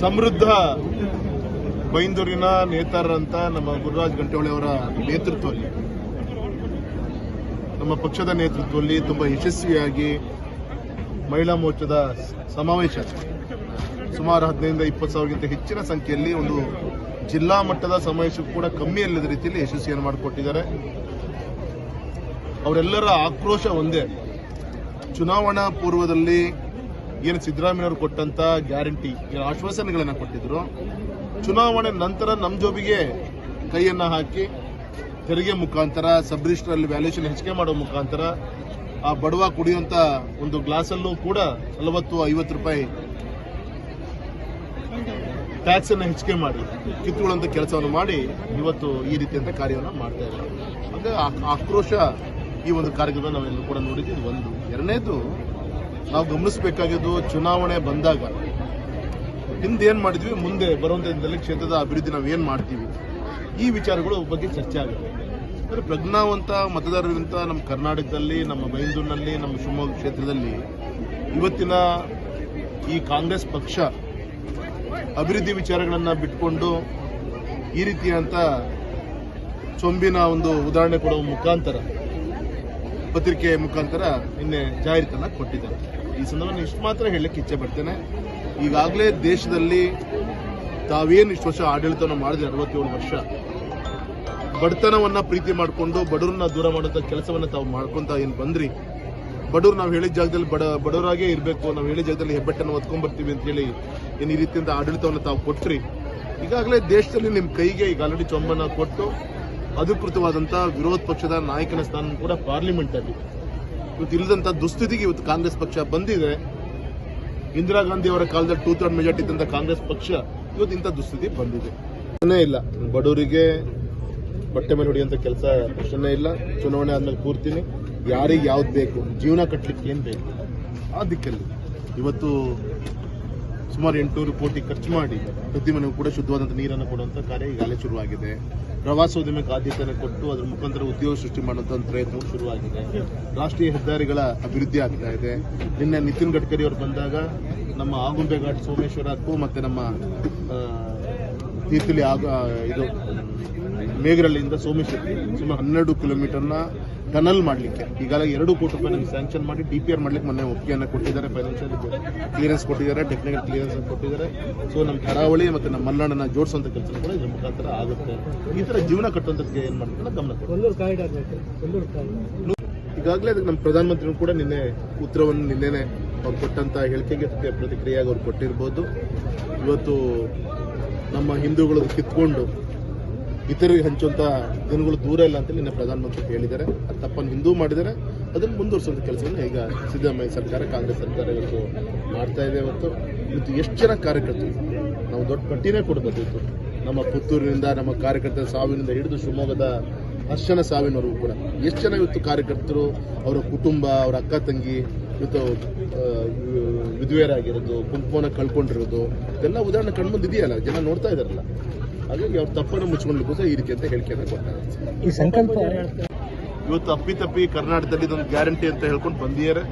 ಸಮೃದ್ಧ ಬೈಂದೂರಿನ ನೇತಾರರಂತ ನಮ್ಮ ಗುರುರಾಜ್ ಗಂಟೋಳಿ ಅವರ ನೇತೃತ್ವದಲ್ಲಿ ನಮ್ಮ ಪಕ್ಷದ ನೇತೃತ್ವದಲ್ಲಿ ತುಂಬಾ ಯಶಸ್ವಿಯಾಗಿ ಮಹಿಳಾ ಮೋರ್ಚಾದ ಸಮಾವೇಶ. ಸುಮಾರು ಹದಿನೈದರಿಂದ ಇಪ್ಪತ್ತು ಸಾವಿರಕ್ಕಿಂತ ಹೆಚ್ಚಿನ ಸಂಖ್ಯೆಯಲ್ಲಿ ಒಂದು ಜಿಲ್ಲಾ ಮಟ್ಟದ ಸಮಾವೇಶ ಕೂಡ ಕಮ್ಮಿ ಅಲ್ಲದ ರೀತಿಯಲ್ಲಿ ಯಶಸ್ವಿಯನ್ನು ಮಾಡಿಕೊಟ್ಟಿದ್ದಾರೆ. ಅವರೆಲ್ಲರ ಆಕ್ರೋಶ ಒಂದೇ. ಚುನಾವಣಾ ಪೂರ್ವದಲ್ಲಿ ಏನು ಸಿದ್ದರಾಮಯ್ಯವರು ಕೊಟ್ಟಂತ ಗ್ಯಾರಂಟಿ, ಏನು ಆಶ್ವಾಸನೆಗಳನ್ನ ಕೊಟ್ಟಿದ್ರು. ಚುನಾವಣೆ ನಂತರ ನಮ್ಮ ಜೋಬಿಗೆ ಕೈಯನ್ನ ಹಾಕಿ ತೆರಿಗೆ ಮುಖಾಂತರ ಸಬ್ ರಿಜಿಸ್ಟರ್ ವ್ಯಾಲ್ಯೂಷನ್ ಹೆಚ್ಚಿಗೆ ಮಾಡೋ ಮುಖಾಂತರ ಆ ಬಡವ ಕುಡಿಯುವಂತ ಒಂದು ಗ್ಲಾಸಲ್ಲೂ ಕೂಡ ನಲವತ್ತು, ಐವತ್ತು ರೂಪಾಯಿ ಟ್ಯಾಕ್ಸ್ ಅನ್ನ ಹೆಚ್ಚಿಗೆ ಮಾಡಿ ಕಿತ್ತುಗಳಂತ ಕೆಲಸವನ್ನು ಮಾಡಿ ಇವತ್ತು ಈ ರೀತಿಯಂತ ಕಾರ್ಯವನ್ನು ಮಾಡ್ತಾ ಇದ್ದಾರೆ. ಅಂದ್ರೆ ಆಕ್ರೋಶ ಈ ಒಂದು ಕಾರ್ಯಕ್ರಮ ನಾವೆಲ್ಲರೂ ಕೂಡ ನೋಡಿದ್ದೀವಿ. ಒಂದು. ಎರಡನೇದು, ನಾವು ಗಮನಿಸಬೇಕಾಗಿದ್ದು ಚುನಾವಣೆ ಬಂದಾಗ ಹಿಂದೆ ಏನು ಮಾಡಿದ್ವಿ? ಮುಂದೆ ಬರುವಂತ ದಿನದಲ್ಲಿ ಕ್ಷೇತ್ರದ ಅಭಿವೃದ್ಧಿ ನಾವು ಏನು ಮಾಡ್ತೀವಿ? ಈ ವಿಚಾರಗಳು ಬಗ್ಗೆ ಚರ್ಚೆ ಆಗುತ್ತೆ. ಅಂದ್ರೆ ಪ್ರಜ್ಞಾವಂತ ಮತದಾರರಿಗಿಂತ ನಮ್ಮ ಕರ್ನಾಟಕದಲ್ಲಿ, ನಮ್ಮ ಬೈಂದೂರಿನಲ್ಲಿ ನಮ್ಮ ಶಿವಮೊಗ್ಗ ಕ್ಷೇತ್ರದಲ್ಲಿ ಇವತ್ತಿನ ಈ ಕಾಂಗ್ರೆಸ್ ಪಕ್ಷ ಅಭಿವೃದ್ಧಿ ವಿಚಾರಗಳನ್ನು ಬಿಟ್ಕೊಂಡು ಈ ರೀತಿಯಂತ ಚೊಂಬಿನ ಒಂದು ಉದಾಹರಣೆ ಕೊಡುವ ಮುಖಾಂತರ ಪತ್ರಿಕೆ ಮುಖಾಂತರ ನಿನ್ನೆ ಜಾಹೀರಾತನ್ನ ಕೊಟ್ಟಿದ್ದಾರೆ. ಈ ಸಂದರ್ಭದಲ್ಲಿ ಇಷ್ಟು ಮಾತ್ರ ಹೇಳಕ್ಕೆ ಇಚ್ಛೆ ಪಡ್ತೇನೆ. ಈಗಾಗಲೇ ದೇಶದಲ್ಲಿ ತಾವೇನು ಇಷ್ಟು ವರ್ಷ ಆಡಳಿತವನ್ನು ಮಾಡಿದ್ರೆ ಅರವತ್ತೇಳು ವರ್ಷ, ಬಡತನವನ್ನ ಪ್ರೀತಿ ಮಾಡಿಕೊಂಡು ಬಡವರನ್ನ ದೂರ ಮಾಡುವಂತ ಕೆಲಸವನ್ನ ತಾವು ಮಾಡ್ಕೊಂತ ಏನು ಬಂದ್ರಿ? ಬಡವರು ನಾವು ಹೇಳಿದ ಜಾಗದಲ್ಲಿ ಬಡ, ಬಡವರಾಗೇ ಇರಬೇಕು, ನಾವು ಹೇಳಿದ ಜಾಗದಲ್ಲಿ ಹೆಬ್ಬೆಟ್ಟನ್ನು ಒತ್ಕೊಂಡ್ಬರ್ತೀವಿ ಅಂತ ಹೇಳಿ ಏನು ಈ ರೀತಿಯಿಂದ ಆಡಳಿತವನ್ನು ತಾವು ಕೊಟ್ಟ್ರಿ ಈಗಾಗಲೇ ದೇಶದಲ್ಲಿ ನಿಮ್ಮ ಕೈಗೆ ಈಗ ಆಲ್ರೆಡಿ ಚೊಂಬನ್ನ ಕೊಟ್ಟು ಅಧಿಕೃತವಾದಂತಹ ವಿರೋಧ ಪಕ್ಷದ ನಾಯಕನ ಸ್ಥಾನ ಕೂಡ ಪಾರ್ಲಿಮೆಂಟ್ ಅಲ್ಲಿ. ಇವತ್ತು ಇಲ್ಲದಂತ ದುಸ್ಥಿತಿಗೆ ಇವತ್ತು ಕಾಂಗ್ರೆಸ್ ಪಕ್ಷ ಬಂದಿದೆ. ಇಂದಿರಾ ಗಾಂಧಿ ಅವರ ಕಾಲದಲ್ಲಿ ಟೂ ಥರ್ಡ್ ಮೆಜಾರಿಟಿ ಇದ್ದಂತ ಕಾಂಗ್ರೆಸ್ ಪಕ್ಷ ಇವತ್ತು ಇಂಥ ದುಸ್ಥಿತಿ ಬಂದಿದೆ. ಇಲ್ಲ. ಬಡವರಿಗೆ ಬಟ್ಟೆ ಮೇಲೆ ಹೊಡೆಯುವಂತ ಕೆಲಸ ಪ್ರಶ್ನೆ ಇಲ್ಲ. ಚುನಾವಣೆ ಆದ್ಮೇಲೆ ಕೂರ್ತೀನಿ. ಯಾರಿಗೆ ಯಾವ್ದು ಬೇಕು? ಜೀವನ ಕಟ್ಟಲಿಕ್ಕೆ ಏನು ಬೇಕು? ಆ ದಿಕ್ಕಲ್ಲಿ. ಇವತ್ತು ಸುಮಾರು ಎಂಟುನೂರು ಕೋಟಿ ಖರ್ಚು ಮಾಡಿ ಪ್ರತಿ ಮನೆಗೂ ಕೂಡ ಶುದ್ಧವಾದಂಥ ನೀರನ್ನು ಕೊಡುವಂಥ ಕಾರ್ಯ ಈಗಾಗಲೇ ಶುರುವಾಗಿದೆ. ಪ್ರವಾಸೋದ್ಯಮಕ್ಕೆ ಆದ್ಯತೆಯನ್ನು ಕೊಟ್ಟು ಅದರ ಮುಖಾಂತರ ಉದ್ಯೋಗ ಸೃಷ್ಟಿ ಮಾಡುವಂಥ ಪ್ರಯತ್ನವು ಪ್ರಯತ್ನ ಶುರುವಾಗಿದೆ. ರಾಷ್ಟ್ರೀಯ ಹೆದ್ದಾರಿಗಳ ಅಭಿವೃದ್ಧಿ ಆಗ್ತಾ ಇದೆ. ನಿನ್ನೆ ನಿತಿನ್ ಗಡ್ಕರಿ ಅವರು ಬಂದಾಗ ನಮ್ಮ ಆಗುಂಬೆ ಘಾಟ್ ಸೋಮೇಶ್ವರಕ್ಕೂ ಮತ್ತು ನಮ್ಮ ತೀರ್ಥಲಿ ಆಗ ಇದು ಮೇಘರಳ್ಳಿಯಿಂದ ಸೋಮೇಶ್ವರಕ್ಕೆ ಸುಮಾರು ಹನ್ನೆರಡು ಕಿಲೋಮೀಟರ್ನ ಟನಲ್ ಮಾಡಲಿಕ್ಕೆ. ಈಗಾಗಲೇ ಎರಡು ಕೋಟಿ ರೂಪಾಯಿ ನಮಗೆ ಸ್ಯಾಂಕ್ಷನ್ ಮಾಡಿ ಡಿ ಪಿ ಆರ್ ಮಾಡ್ಲಿಕ್ಕೆ ಮೊನ್ನೆ ಒಪ್ಪಿಗೆಯನ್ನು ಕೊಟ್ಟಿದ್ದಾರೆ ಫೈನಾನ್ಷಿಯಲ್ ಕ್ಲಿಯರೆನ್ಸ್ ಕೊಟ್ಟಿದ್ದಾರೆ ಟೆಕ್ನಿಕಲ್ ಕ್ಲಿಯರೆನ್ಸ್ ಕೊಟ್ಟಿದ್ದಾರೆ. ಸೊ ನಮ್ಮ ಕರಾವಳಿ ಮತ್ತು ನಮ್ಮ ಮಲ್ನಾಡನ್ನ ಜೋಡಿಸುವಂಥ ಕೆಲಸ ಕೂಡ ಇದರ ಮುಖಾಂತರ ಆಗುತ್ತೆ. ಈ ಥರ ಜೀವನ ಕಟ್ಟುವಂಥದ್ದು ಏನು ಮಾಡ್ತಾರೆ ಗಮನ ಕೊಡ್ತಾರೆ ಈಗಾಗಲೇ ಅದಕ್ಕೆ ನಮ್ಮ ಪ್ರಧಾನಮಂತ್ರಿಗಳು ಕೂಡ ನಿನ್ನೆ ಉತ್ತರವನ್ನು ನಿನ್ನೆನೆ ಅವ್ರು ಕೊಟ್ಟಂತ ಹೇಳಿಕೆಗೆ ಪ್ರತಿಕ್ರಿಯೆಯಾಗಿ ಅವ್ರು ಕೊಟ್ಟಿರ್ಬೋದು. ಇವತ್ತು ನಮ್ಮ ಹಿಂದೂಗಳು ಕಿತ್ಕೊಂಡು ಇತರರಿಗೆ ಹಂಚುವಂತ ದಿನಗಳು ದೂರ ಇಲ್ಲ ಅಂತ ನಿನ್ನೆ ಪ್ರಧಾನಮಂತ್ರಿ ಹೇಳಿದ್ದಾರೆ. ಅದು ತಪ್ಪನ್ನು ಹಿಂದೂ ಮಾಡಿದ್ದಾರೆ. ಅದನ್ನು ಮುಂದುವರಿಸುವಂತ ಕೆಲಸವನ್ನು ಈಗ ಸಿದ್ದರಾಮಯ್ಯ ಸರ್ಕಾರ, ಕಾಂಗ್ರೆಸ್ ಸರ್ಕಾರ ಇವತ್ತು ಮಾಡ್ತಾ ಇದೆ ಇವತ್ತು. ಇವತ್ತು ಎಷ್ಟು ಜನ ಕಾರ್ಯಕರ್ತರು? ನಾವು ದೊಡ್ಡ ಪಟ್ಟಿನೇ ಕೊಡಬೇಕಿತ್ತು ನಮ್ಮ ಪುತ್ತೂರಿನಿಂದ, ನಮ್ಮ ಕಾರ್ಯಕರ್ತರ ಸಾವಿನಿಂದ ಹಿಡಿದು ಶಿವಮೊಗ್ಗದ ಹರ್ಷನ ಸಾವಿನವರೆಗೂ ಕೂಡ ಎಷ್ಟು ಜನ ಇವತ್ತು ಕಾರ್ಯಕರ್ತರು? ಅವರ ಕುಟುಂಬ, ಅವರ ಅಕ್ಕ ತಂಗಿ, ಇವತ್ತು ವಿಧುವೆಯರಾಗಿರೋದು, ಕುಂಕುಮನ ಕಳ್ಕೊಂಡಿರೋದು, ಇದೆಲ್ಲ ಉದಾಹರಣೆ ಕಣ್ಮುಂದಿದೆಯಲ್ಲ, ಜನ ನೋಡ್ತಾ ಇದಾರಲ್ಲ. ಹಾಗಾಗಿ ಅವ್ರ ತಪ್ಪನ್ನು ಮುಚ್ಕೊಂಡ್ಲಿಕ್ಕೋಸ್ಕರ ಈ ರೀತಿ ಅಂತ ಹೇಳಿಕೆಯನ್ನು ಕೊಡ್ತಾರೆ ಈ ಸಂಕಲ್ಪ ಇವತ್ತು ಅಪ್ಪಿ ತಪ್ಪಿ ಕರ್ನಾಟಕದಲ್ಲಿ ಇದೊಂದು ಗ್ಯಾರಂಟಿ ಅಂತ ಹೇಳ್ಕೊಂಡು ಬಂದಿದ್ದಾರೆ.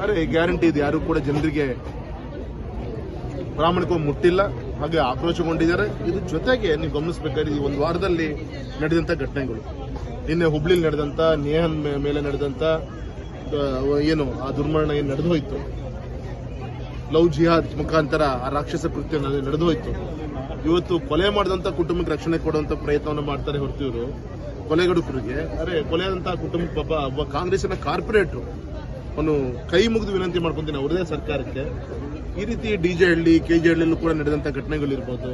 ಆದರೆ ಈ ಗ್ಯಾರಂಟಿ ಇದು ಯಾರು ಕೂಡ ಜನರಿಗೆ ಪ್ರಾಮಾಣಿಕವಾಗಿ ಮುಟ್ಟಿಲ್ಲ. ಹಾಗೆ ಆಕ್ರೋಶಗೊಂಡಿದ್ದಾರೆ. ಇದ್ರ ಜೊತೆಗೆ ನೀವು ಗಮನಿಸಬೇಕಾದ್ರೆ ಈ ಒಂದು ವಾರದಲ್ಲಿ ನಡೆದಂತ ಘಟನೆಗಳು. ನಿನ್ನೆ ಹುಬ್ಳಿಲಿ ನಡೆದಂತ ನೇಹನ್ ಮೇಲೆ ನಡೆದಂತ ಏನು ಆ ದುರ್ಮರಣ ಏನು ನಡೆದು ಹೋಯ್ತು ಲವ್ ಜಿಹಾದ್ ಮುಖಾಂತರ ಆ ರಾಕ್ಷಸ ಕೃತ್ಯ ನಡೆ- ನಡೆದು ಹೋಯ್ತು ಇವತ್ತು ಕೊಲೆ ಮಾಡಿದಂತ ಕುಟುಂಬಕ್ಕೆ ರಕ್ಷಣೆ ಕೊಡುವಂತ ಪ್ರಯತ್ನವನ್ನು ಮಾಡ್ತಾರೆ ಹೊರತು ಇವರು ಕೊಲೆಗಡುಕರಿಗೆ. ಅರೆ ಕೊಲೆಯಾದಂತಹ ಕುಟುಂಬಕ್ಕೆ ಪಾಪ ಒಬ್ಬ ಕಾಂಗ್ರೆಸ್ನ ಕಾರ್ಪೊರೇಟ್ರು. ಅವನು ಕೈ ಮುಗಿದು ವಿನಂತಿ ಮಾಡ್ಕೊಂತೀನಿ ಅವರದೇ ಸರ್ಕಾರಕ್ಕೆ. ಈ ರೀತಿ ಡಿಜೆ ಹಳ್ಳಿ, ಕೆ ಜೆ ಹಳ್ಳಿಯಲ್ಲೂ ಕೂಡ ನಡೆದಂತ ಘಟನೆಗಳಿರ್ಬೋದು.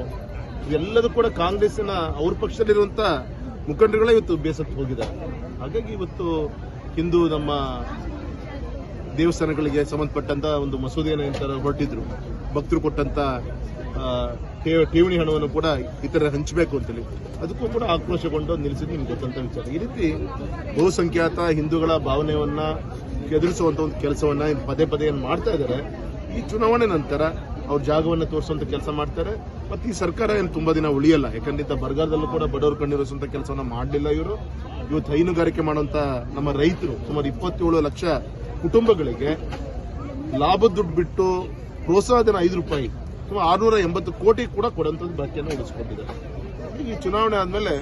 ಇವೆಲ್ಲದೂ ಕೂಡ ಕಾಂಗ್ರೆಸ್ಸಿನ ಅವ್ರ ಪಕ್ಷದಲ್ಲಿರುವಂತ ಮುಖಂಡರುಗಳೇ ಇವತ್ತು ಬೇಸತ್ತು ಹೋಗಿದ್ದಾರೆ. ಹಾಗಾಗಿ ಇವತ್ತು ಹಿಂದೂ ನಮ್ಮ ದೇವಸ್ಥಾನಗಳಿಗೆ ಸಂಬಂಧಪಟ್ಟಂತ ಒಂದು ಮಸೂದೆಯನ್ನು ಹೊರಟಿದ್ರು. ಭಕ್ತರು ಕೊಟ್ಟಂತ ಠೇವಣಿ ಹಣವನ್ನು ಕೂಡ ಇತರ ಹಂಚಬೇಕು ಅಂತೇಳಿ. ಅದಕ್ಕೂ ಕೂಡ ಆಕ್ರೋಶಗೊಂಡು ನಿಲ್ಲಿಸಿದ್ದು ನಿಮ್ಗೆ ಗೊತ್ತಂತ ವಿಚಾರ. ಈ ರೀತಿ ಬಹುಸಂಖ್ಯಾತ ಹಿಂದೂಗಳ ಭಾವನೆಯನ್ನ ಎದುರಿಸುವಂತ ಒಂದು ಕೆಲಸವನ್ನ ಪದೇ ಪದೇ ಏನ್ ಮಾಡ್ತಾ ಇದ್ದಾರೆ ಈ ಚುನಾವಣೆ ನಂತರ ಅವ್ರ ಜಾಗವನ್ನು ತೋರಿಸುವಂತ ಕೆಲಸ ಮಾಡ್ತಾರೆ. ಮತ್ತೆ ಈ ಸರ್ಕಾರ ಏನು ತುಂಬಾ ದಿನ ಉಳಿಯಲ್ಲ, ಯಾಕಂದ್ರೆ ಬರಗಾಲದಲ್ಲೂ ಕೂಡ ಬಡವರು ಕಣ್ಣಿರಿಸುವಂತ ಕೆಲಸವನ್ನ ಮಾಡಲಿಲ್ಲ ಇವರು. ಇವತ್ತು ಹೈನುಗಾರಿಕೆ ಮಾಡುವಂತ ನಮ್ಮ ರೈತರು ಸುಮಾರು ಇಪ್ಪತ್ತೇಳು ಲಕ್ಷ ಕುಟುಂಬಗಳಿಗೆ ಲಾಭ ದುಡ್ಡು ಬಿಟ್ಟು ಪ್ರೋತ್ಸಾಹಧನ ಐದು ರೂಪಾಯಿ ಅಥವಾ ಆರ್ನೂರ ಎಂಬತ್ತು ಕೋಟಿ ಕೂಡ ಕೊಡುವಂಥದ್ದು ಬಾಕಿಯನ್ನು ಉಳಿಸ್ಕೊಂಡಿದ್ದಾರೆ ಈ ಚುನಾವಣೆ ಆದಮೇಲೆ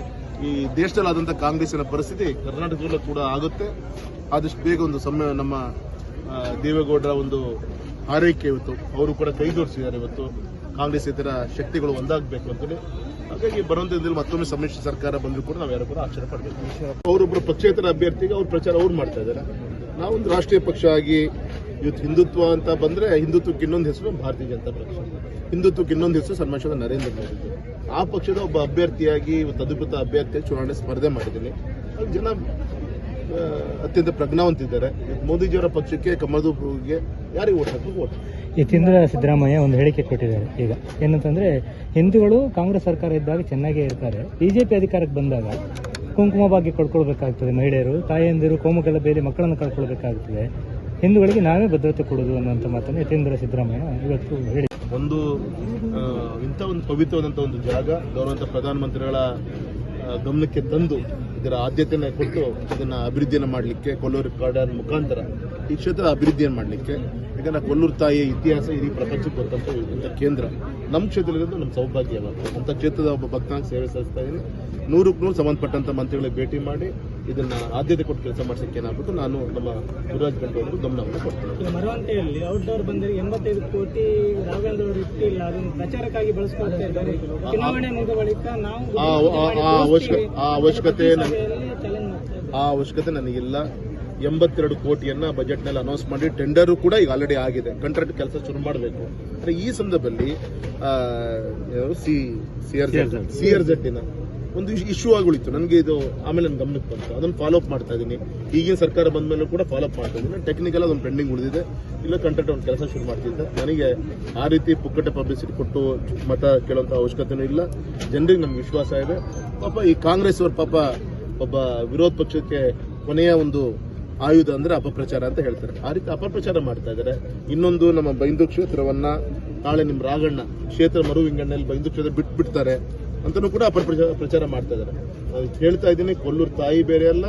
ಈ ದೇಶದಲ್ಲಿ ಕಾಂಗ್ರೆಸ್ನ ಪರಿಸ್ಥಿತಿ ಕರ್ನಾಟಕದಲ್ಲೂ ಕೂಡ ಆಗುತ್ತೆ. ಆದಷ್ಟು ಬೇಗ ಒಂದು ಸಮಯ ನಮ್ಮ ದೇವೇಗೌಡರ ಒಂದು ಆರೈಕೆ ಇವತ್ತು. ಅವರು ಕೂಡ ಕೈ ಜೋಡಿಸಿದ್ದಾರೆ ಇವತ್ತು. ಕಾಂಗ್ರೆಸ್ ಇತರ ಶಕ್ತಿಗಳು ಒಂದಾಗಬೇಕು ಅಂತೇಳಿ. ಹಾಗಾಗಿ ಬರುವಂತ ದಿನದಲ್ಲಿ ಮತ್ತೊಮ್ಮೆ ಸಮ್ಮಿಶ್ರ ಸರ್ಕಾರ ಬಂದರೂ ಕೂಡ ನಾವು ಯಾರು ಕೂಡ ಆಶ್ಚರ್ಯ ಪಡಬೇಕು. ಅವರೊಬ್ಬರು ಪಕ್ಷೇತರ ಅಭ್ಯರ್ಥಿಗೆ ಅವ್ರ ಪ್ರಚಾರ ಅವ್ರು ಮಾಡ್ತಾ ಇದ್ದಾರೆ. ನಾವೊಂದು ರಾಷ್ಟ್ರೀಯ ಪಕ್ಷ ಆಗಿ ಇವತ್ತು ಹಿಂದುತ್ವ ಅಂತ ಬಂದರೆ ಹಿಂದುತ್ವಕ್ಕೆ ಇನ್ನೊಂದು ಹೆಸರು ಭಾರತೀಯ ಜನತಾ ಪಕ್ಷ. ಹಿಂದುತ್ವಕ್ಕೆ ಇನ್ನೊಂದು ಹೆಸರು ಸನ್ಮಾನದ ನರೇಂದ್ರ ಮೋದಿ. ಆ ಪಕ್ಷದ ಒಬ್ಬ ಅಭ್ಯರ್ಥಿಯಾಗಿ ಇವತ್ತು ಅಧಿಕೃತ ಅಭ್ಯರ್ಥಿಯಾಗಿ ಚುನಾವಣೆ ಸ್ಪರ್ಧೆ ಮಾಡಿದ್ದೀನಿ. ಅಲ್ಲಿ ಜನ ಅತ್ಯಂತ ಪ್ರಜ್ಞಾವಂತಿದ್ದಾರೆ. ಮೋದಿಜಿಯವರ ಪಕ್ಷಕ್ಕೆ ಕಮಲದೂರಿಗೆ ಯಾರಿಗೆ ಓಟ್ ಹಾಕಬೇಕು? ಓಟ್ ಈ ತಿಂದ್ರ ಸಿದ್ದರಾಮಯ್ಯ ಒಂದು ಹೇಳಿಕೆ ಕೊಟ್ಟಿದ್ದಾರೆ ಈಗ. ಏನಂತಂದ್ರೆ, ಹಿಂದೂಗಳು ಕಾಂಗ್ರೆಸ್ ಸರ್ಕಾರ ಇದ್ದಾಗ ಚೆನ್ನಾಗೇ ಇರ್ತಾರೆ. ಬಿಜೆಪಿ ಅಧಿಕಾರಕ್ಕೆ ಬಂದಾಗ ಕುಂಕುಮ ಭಾಗ್ಯ ಕೊಡ್ಕೊಳ್ಬೇಕಾಗ್ತದೆ ಮಹಿಳೆಯರು. ತಾಯಂದಿರು ಕೋಮುಗೆಲ್ಲ ಬೇರೆ ಮಕ್ಕಳನ್ನು ಕಳ್ಕೊಳ್ಬೇಕಾಗ್ತದೆ. ಹಿಂದೂಗಳಿಗೆ ನಾವೇ ಭದ್ರತೆ ಕೊಡೋದು ಅನ್ನುವಂಥ ಮಾತನ್ನು ಯತೀಂದ್ರ ಸಿದ್ದರಾಮಯ್ಯ ಇವತ್ತು ಹೇಳಿ ಒಂದು ಇಂಥ ಒಂದು ಪವಿತ್ರವಾದಂಥ ಒಂದು ಜಾಗ ಗೌರವಂತ ಪ್ರಧಾನಮಂತ್ರಿಗಳ ಗಮನಕ್ಕೆ ತಂದು ಇದರ ಆದ್ಯತೆಯನ್ನು ಕೊಟ್ಟು ಇದನ್ನು ಅಭಿವೃದ್ಧಿಯನ್ನು ಮಾಡಲಿಕ್ಕೆ ಕೊಲ್ಲೂರು ಕಾಡನ್ ಮುಖಾಂತರ ಈ ಕ್ಷೇತ್ರದ ಅಭಿವೃದ್ಧಿಯನ್ನು ಮಾಡಲಿಕ್ಕೆ. ಯಾಕಂದರೆ ಕೊಲ್ಲೂರು ತಾಯಿಯ ಇತಿಹಾಸ ಇಡೀ ಪ್ರಪಂಚಕ್ಕೆ ಗೊತ್ತಂತ ಇಂಥ ಕೇಂದ್ರ ನಮ್ಮ ಕ್ಷೇತ್ರದಿಂದ ನಮ್ಮ ಸೌಭಾಗ್ಯ ಅಂಥ ಕ್ಷೇತ್ರದ ಒಬ್ಬ ಭಕ್ತನಾಗಿ ಸೇವೆ ಸಲ್ಲಿಸ್ತಾ ಇದ್ದೀನಿ. ನೂರಕ್ಕೆ ನೂರು ಸಂಬಂಧಪಟ್ಟಂಥ ಮಂತ್ರಿಗಳಿಗೆ ಭೇಟಿ ಮಾಡಿ ಇದನ್ನ ಆದ್ಯತೆ ಕೊಟ್ಟು ಕೆಲಸ ಮಾಡಿಸಕ್ಕೆ ಏನಾಗ್ಬಿಟ್ಟು ನಾನು ನಮ್ಮ ಗುರುರಾಜ್ ಗಂಟು ಗಮನವನ್ನು ಕೊಡ್ತೀನಿ. ಈಗ ಮರವಂತೆಯಲ್ಲಿ ಔಟ್ಡೋರ್ ಬಂದರೆ ಎಂಬತ್ತೈದು ಕೋಟಿ ರಾಘವೇಂದ್ರ ಅವರು ಇಟ್ಟಿಲ್ಲ ಅದನ್ನು ಪ್ರಚಾರಕ್ಕಾಗಿ ಬಳಸ್ಕೊಳ್ತಾ ಇದ್ದಾರೆ. ಚುನಾವಣೆ ಮುಗಿದ ಬಳಿಕ ನಾವು ಆ ಆ- ಆ ಅವಶ್ಯಕತೆ ಆ ಅವಶ್ಯಕತೆ ನನಗಿಲ್ಲ. ಎಂಬತ್ತೆರಡು ಕೋಟಿಯನ್ನ ಬಜೆಟ್ನಲ್ಲಿ ಅನೌನ್ಸ್ ಮಾಡಿ ಟೆಂಡರ್ ಕೂಡ ಈಗ ಆಲ್ರೆಡಿ ಆಗಿದೆ. ಕಾಂಟ್ರಾಕ್ಟ್ ಕೆಲಸ ಶುರು ಮಾಡಬೇಕು. ಅಂದ್ರೆ ಈ ಸಂದರ್ಭದಲ್ಲಿ ಸಿ ಸಿಆರ್ ಸಿಆರ್ ಜೆಟ್ಟಿನ ಒಂದು ಇಶ್ಯೂ ಆಗೋಯ್ತು ನನಗೆ ಇದು ಆಮೇಲೆ ನನ್ನ ಗಮನಕ್ಕೆ ಬಂತು. ಅದನ್ನು ಫಾಲೋ ಅಪ್ ಮಾಡ್ತಾ ಇದ್ದೀನಿ. ಈಗಿನ ಸರ್ಕಾರ ಬಂದ ಮೇಲೆ ಕೂಡ ಫಾಲೋ ಅಪ್ ಮಾಡ್ತಾ ಇದ್ದೀನಿ. ಟೆಕ್ನಿಕಲ್ ಅದೊಂದು ಪೆಂಡಿಂಗ್ ಉಳಿದಿದೆ. ಇಲ್ಲ ಕಂಟ್ರಕ್ಟ್ ಒಂದು ಕೆಲಸ ಶುರು ಮಾಡ್ತಿದ್ದೆ. ನನಗೆ ಆ ರೀತಿ ಪುಕ್ಕಟೆ ಪಬ್ಲಿಸಿಟಿ ಕೊಟ್ಟು ಮತ ಕೇಳುವಂಥ ಅವಶ್ಯಕತೆನೂ ಇಲ್ಲ. ಜನರಿಗೆ ನಮ್ಗೆ ವಿಶ್ವಾಸ ಇದೆ. ಪಾಪ ಈ ಕಾಂಗ್ರೆಸ್ ಅವ್ರ ಪಾಪ ಒಬ್ಬ ವಿರೋಧ ಪಕ್ಷಕ್ಕೆ ಕೊನೆಯ ಒಂದು ಆಯುಧ ಅಂದರೆ ಅಪಪ್ರಚಾರ ಅಂತ ಹೇಳ್ತಾರೆ. ಆ ರೀತಿ ಅಪಪ್ರಚಾರ ಮಾಡ್ತಾ ಇದ್ದಾರೆ. ಇನ್ನೊಂದು ನಮ್ಮ ಬೈಂದು ಕ್ಷೇತ್ರವನ್ನು ನಾಳೆ ನಿಮ್ಮ ರಾಗಣ್ಣ, ಕ್ಷೇತ್ರ ಮರು ವಿಂಗಣ್ಣಲ್ಲಿ ಬೈಂದು ಕ್ಷೇತ್ರ ಬಿಟ್ಟು ಅಂತನೂ ಕೂಡ ಅಪಪ್ರಚಾರ ಪ್ರಚಾರ ಮಾಡ್ತಾ ಇದ್ದಾರೆ. ನಾನು ಹೇಳ್ತಾ ಇದ್ದೀನಿ, ಕೊಲ್ಲೂರು ತಾಯಿ ಬೇರೆ ಅಲ್ಲ,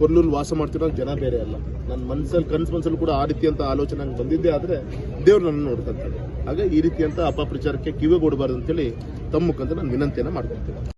ಕೊಲ್ಲೂರು ವಾಸ ಮಾಡ್ತಿರೋ ಜನ ಬೇರೆ ಅಲ್ಲ. ನನ್ನ ಮನಸ್ಸಲ್ಲಿ ಕನ್ಸು ಮನಸ್ಸಲ್ಲಿ ಕೂಡ ಆ ರೀತಿ ಅಂತ ಆಲೋಚನೆ ನಂಗೆ ಬಂದಿದ್ದೆ ಆದರೆ ದೇವ್ರು ನನ್ನ ನೋಡ್ಕೊಂತಾರೆ ಹಾಗೆ ಈ ರೀತಿಯಂತ ಅಪಪ್ರಚಾರಕ್ಕೆ ಕಿವಿಗೊಡಬಾರ್ದು ಅಂತೇಳಿ ತಮ್ಮ ಮುಖಾಂತರ ನಾನು ವಿನಂತಿಯನ್ನು ಮಾಡ್ಕೊಳ್ತೀನಿ.